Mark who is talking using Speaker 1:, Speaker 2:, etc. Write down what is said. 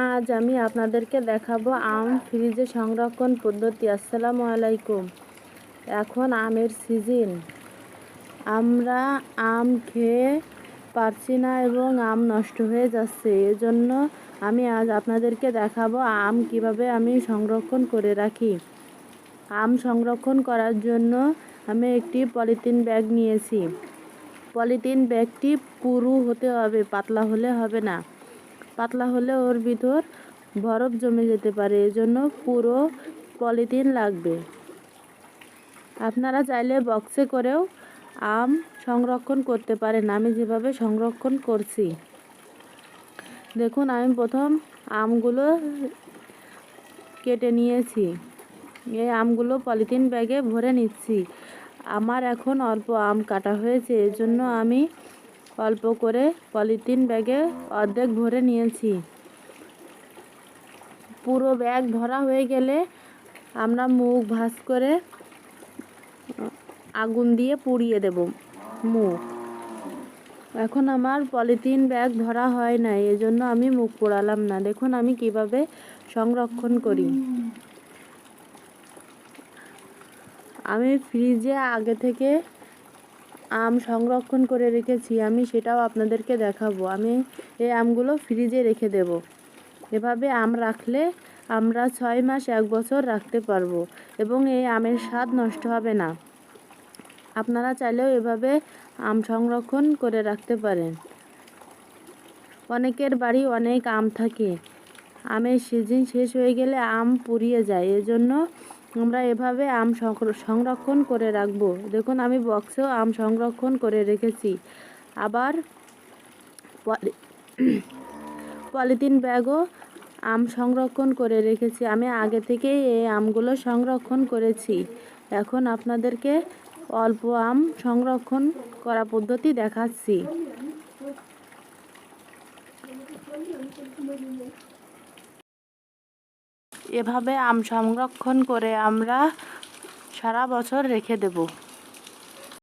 Speaker 1: আজ আমি আপনাদেরকে দেখাবো আম ফ্রিজে সংরক্ষণ পদ্ধতি। আসসালামু আলাইকুম। এখন আমের সিজন। আমরা আম খেয়ে পারছি না এবং আম নষ্ট হয়ে যাচ্ছে। এজন্য আমি আজ আপনাদেরকে দেখাবো আম কীভাবে আমি সংরক্ষণ করে রাখি। আম সংরক্ষণ করার জন্য আমি একটি পলিথিন ব্যাগ নিয়েছি। পলিথিন ব্যাগটি পুরু হতে হবে, পাতলা হলে হবে না। পাতলা হলে ওর ভিতর বরফ জমে যেতে পারে, এজন্য পুরো পলিথিন লাগবে। আপনারা চাইলে বক্সে করেও আম সংরক্ষণ করতে পারেন। আমি যেভাবে সংরক্ষণ করছি। দেখুন, আমি প্রথম আমগুলো কেটে নিয়েছি। এই আমগুলো পলিথিন ব্যাগে ভরে নিচ্ছি। আমার এখন অল্প আম কাটা হয়েছে, এজন্য আমি অল্প করে পলিথিন ব্যাগে অর্ধেক ভরে নিয়েছি। পুরো ব্যাগ ভরা হয়ে গেলে আমরা মুখ ভাঁজ করে আগুন দিয়ে পুড়িয়ে দেব, মুখ। এখন আমার পলিথিন ব্যাগ ধরা হয় না এজন্য আমি মুখ পোড়ালাম না। দেখুন আমি কীভাবে সংরক্ষণ করি। আমি ফ্রিজে আগে থেকে আম সংরক্ষণ করে রেখেছি, আমি সেটাও আপনাদেরকে দেখাবো। আমি এই আমগুলো ফ্রিজে রেখে দেব। এভাবে আম রাখলে আমরা ছয় মাস, এক বছর রাখতে পারব এবং এই আমের স্বাদ নষ্ট হবে না। আপনারা চাইলেও এভাবে আম সংরক্ষণ করে রাখতে পারেন। অনেকের বাড়ি অনেক আম থাকে। আমের সিজন শেষ হয়ে গেলে আম পুড়িয়ে যায়। এজন্য আমরা এভাবে আম সংরক্ষণ করে রাখব। দেখুন, আমি বক্সেও আম সংরক্ষণ করে রেখেছি। আবার পলিথিন ব্যাগও আম সংরক্ষণ করে রেখেছি। আমি আগে থেকেই এই আমগুলো সংরক্ষণ করেছি। এখন আপনাদেরকে অল্প আম সংরক্ষণ করা পদ্ধতি দেখাচ্ছি। এভাবে আম সংরক্ষণ করে আমরা সারা বছর রেখে দেব।